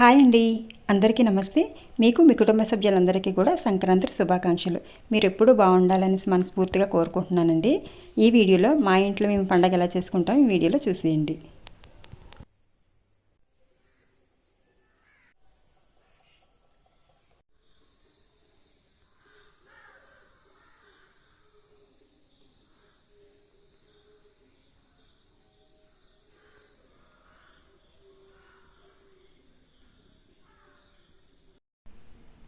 Hi అండి. అందరికీ నమస్తే. మీకు మీ కుటుంబ సభ్యులందరికీ కూడా సంక్రాంతి శుభాకాంక్షలు. మీరు ఎప్పుడూ బాగుండాలని మనస్ఫూర్తిగా కోరుకుంటున్నానండి. ఈ వీడియోలో మా ఇంట్లో మేము పండగ ఎలా చేసుకుంటాం ఈ వీడియోలో చూసేయండి.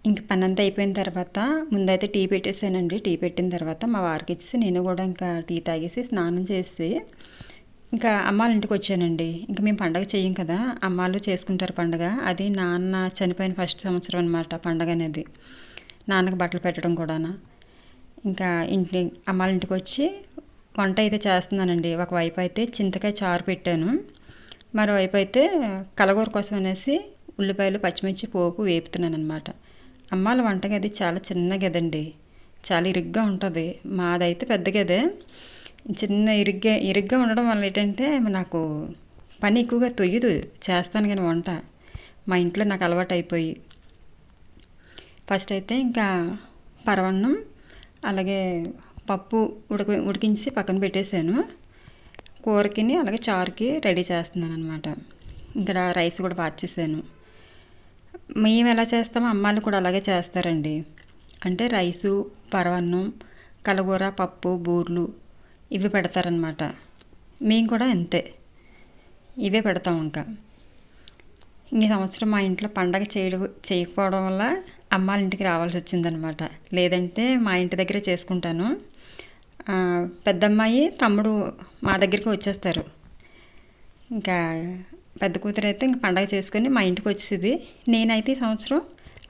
ఇంక పని అంతా అయిపోయిన తర్వాత ముందైతే టీ పెట్టేసానండి. టీ పెట్టిన తర్వాత మా వారికి ఇచ్చి నేను కూడా ఇంకా టీ తాగేసి స్నానం చేసి ఇంకా అమ్మాళ్ళ ఇంటికి వచ్చానండి. ఇంకా మేము పండగ చేయం కదా అమ్మాళ్ళు చేసుకుంటారు పండగ. అది నాన్న చనిపోయిన ఫస్ట్ సంవత్సరం అనమాట పండగ అనేది. నాన్నకు బట్టలు పెట్టడం కూడా ఇంకా ఇంటి అమ్మాళ్ళ ఇంటికి వచ్చి వంట అయితే చేస్తున్నానండి. ఒకవైపు అయితే చింతకాయ చారు పెట్టాను. మరోవైపు అయితే కలగూర కోసం అనేసి ఉల్లిపాయలు పచ్చిమిర్చి పోపు వేపుతున్నాను అనమాట అమ్మాల వంటగది చాలా చిన్న గదండి. చాలా ఇరుగ్గా ఉంటుంది. మాదైతే పెద్ద గదే. చిన్న ఇరుగ్గా ఇరుగ్గా ఉండడం వల్ల ఏంటంటే నాకు పని ఎక్కువగా తొయ్యదు. చేస్తాను కానీ వంట. మా ఇంట్లో నాకు అలవాటు అయిపోయి ఫస్ట్ అయితే ఇంకా పరవన్నం అలాగే పప్పు ఉడక ఉడికించి పక్కన పెట్టేశాను. కూరకిని అలాగే చారుకి రెడీ చేస్తున్నాను అనమాట ఇక్కడ రైస్ కూడా పార్చేసాను మేము ఎలా చేస్తామో అమ్మాయిలు కూడా అలాగే చేస్తారండి. అంటే రైసు పరవన్నం కలగూర పప్పు బూర్లు ఇవి పెడతారనమాట మేము కూడా అంతే. ఇవే పెడతాం ఇంకా. ఈ సంవత్సరం మా ఇంట్లో పండగ చేయ చేయకపోవడం వల్ల అమ్మాళ్ళ ఇంటికి రావాల్సి వచ్చిందనమాట లేదంటే మా ఇంటి దగ్గరే చేసుకుంటాను. పెద్దమ్మాయి తమ్ముడు మా దగ్గరికి వచ్చేస్తారు. ఇంకా పెద్ద కూతురు అయితే ఇంక పండగ చేసుకొని మా ఇంటికి వచ్చేది నేనైతే ఈ సంవత్సరం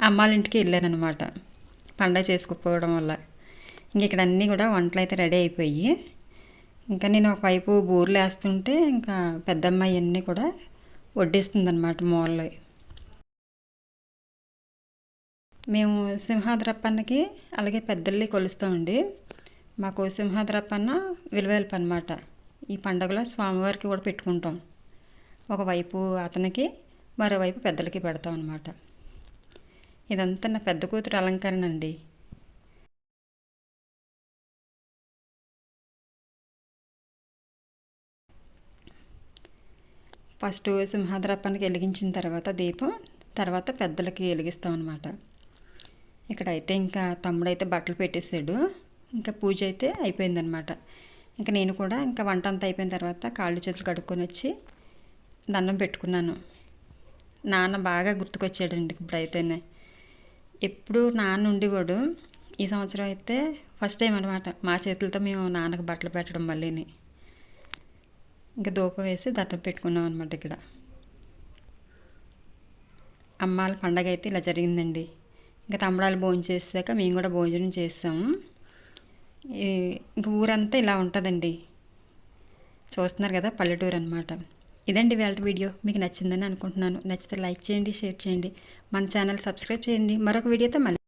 అమ్మాళ్ళ ఇంటికి వెళ్ళాను అనమాట పండగ చేసుకోకపోవడం వల్ల. ఇంక ఇక్కడ అన్నీ కూడా వంటలు అయితే రెడీ అయిపోయి ఇంకా నేను ఒకవైపు బూర్లు వేస్తుంటే ఇంకా పెద్దమ్మాయి అన్నీ కూడా వడ్డిస్తుంది అనమాట మూలలో మేము సింహాద్రప్పన్నకి అలాగే పెద్దల్ని కొలుస్తామండి. మాకు సింహాద్రప్పన్న విలువెల్పన్నమాట. ఈ పండుగలో స్వామివారికి కూడా పెట్టుకుంటాం. ఒకవైపు అతనికి మరోవైపు పెద్దలకి పెడతాం అనమాట ఇదంతా నా పెద్ద కూతురు అలంకరణ అండి. ఫస్ట్ సింహాద్రప్పానికి వెలిగించిన తర్వాత దీపం తర్వాత పెద్దలకి వెలిగిస్తాం అనమాట ఇక్కడైతే ఇంకా తమ్ముడైతే బట్టలు పెట్టేశాడు. ఇంకా పూజ అయితే అయిపోయిందనమాట ఇంకా నేను కూడా ఇంకా వంట అంతా అయిపోయిన తర్వాత కాళ్ళు చేతులు కడుక్కొని వచ్చి దండం పెట్టుకున్నాను. నాన్న బాగా గుర్తుకొచ్చాడండి ఇప్పుడైతేనే. ఎప్పుడు నాన్న ఉండేవాడు. ఈ సంవత్సరం అయితే ఫస్ట్ టైం అనమాట మా చేతులతో మేము నాన్నకు బట్టలు పెట్టడం మళ్ళీని ఇంకా దూపం వేసి దండం పెట్టుకున్నాం అనమాట ఇక్కడ. అమ్మాల పండగ అయితే ఇలా జరిగిందండి. ఇంకా తమ్ముడాలు భోజనం చేసాక మేము కూడా భోజనం చేసాము ఇంకా ఊరంతా ఇలా ఉంటుందండి. చూస్తున్నారు కదా పల్లెటూరు అనమాట ఇదండి వేళ వీడియో. మీకు నచ్చిందని అనుకుంటున్నాను. నచ్చితే లైక్ చేయండి షేర్ చేయండి. మన ఛానల్ సబ్స్క్రైబ్ చేయండి. మరొక వీడియోతో మళ్ళీ